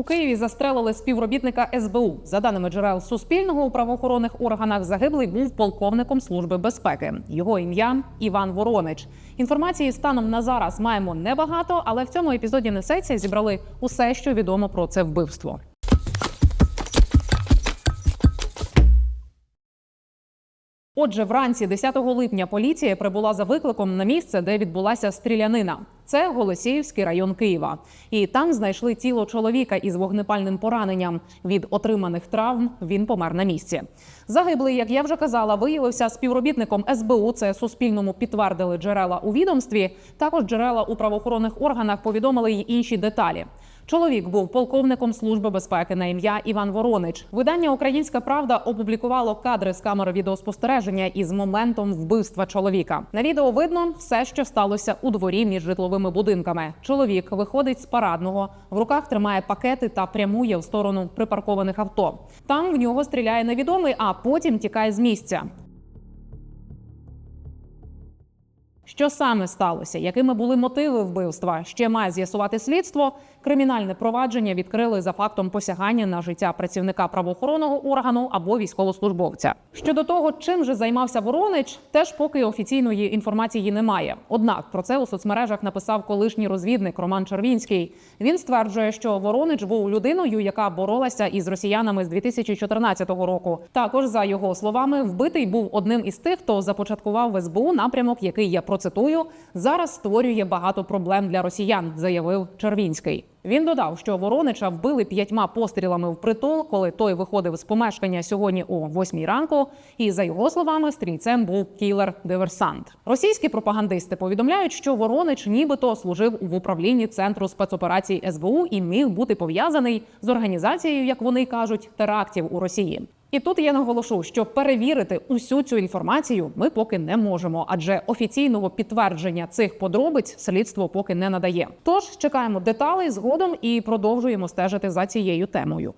У Києві застрелили співробітника СБУ. За даними джерел Суспільного у правоохоронних органах, загиблий був полковником служби безпеки. Його ім'я Іван Воронич. Інформації станом на зараз маємо небагато, але в цьому епізоді несеться зібрали усе, що відомо про це вбивство. Отже, вранці 10 липня поліція прибула за викликом на місце, де відбулася стрілянина. Це Голосіївський район Києва. І там знайшли тіло чоловіка із вогнепальним пораненням. Від отриманих травм він помер на місці. Загиблий, як я вже казала, виявився співробітником СБУ. Це суспільному підтвердили джерела у відомстві. Також джерела у правоохоронних органах повідомили й інші деталі. Чоловік був полковником служби безпеки на ім'я Іван Воронич. Видання Українська Правда опублікувало кадри з камери відеоспостереження із моментом вбивства чоловіка. На відео видно все, що сталося у дворі між житловими будинками. Чоловік виходить з парадного, в руках тримає пакети та прямує в сторону припаркованих авто. Там в нього стріляє невідомий, а потім тікає з місця. Що саме сталося? Якими були мотиви вбивства? Ще має з'ясувати слідство. Кримінальне провадження відкрили за фактом посягання на життя працівника правоохоронного органу або військовослужбовця. Щодо того, чим же займався Воронич, теж поки офіційної інформації немає. Однак про це у соцмережах написав колишній розвідник Роман Червінський. Він стверджує, що Воронич був людиною, яка боролася із росіянами з 2014 року. Також за його словами, вбитий був одним із тих, хто започаткував в СБУ напрямок, який я процитую, зараз створює багато проблем для росіян, заявив Червінський. Він додав, що Воронича вбили п'ятьма пострілами в притул, коли той виходив з помешкання сьогодні о 8 ранку. І за його словами, стрільцем був кілер-диверсант. Російські пропагандисти повідомляють, що Воронич нібито служив в управлінні центру спецоперацій СБУ і міг бути пов'язаний з організацією, як вони кажуть, терактів у Росії. І тут я наголошу, що перевірити усю цю інформацію ми поки не можемо, адже офіційного підтвердження цих подробиць слідство поки не надає. Тож чекаємо деталей згодом і продовжуємо стежити за цією темою.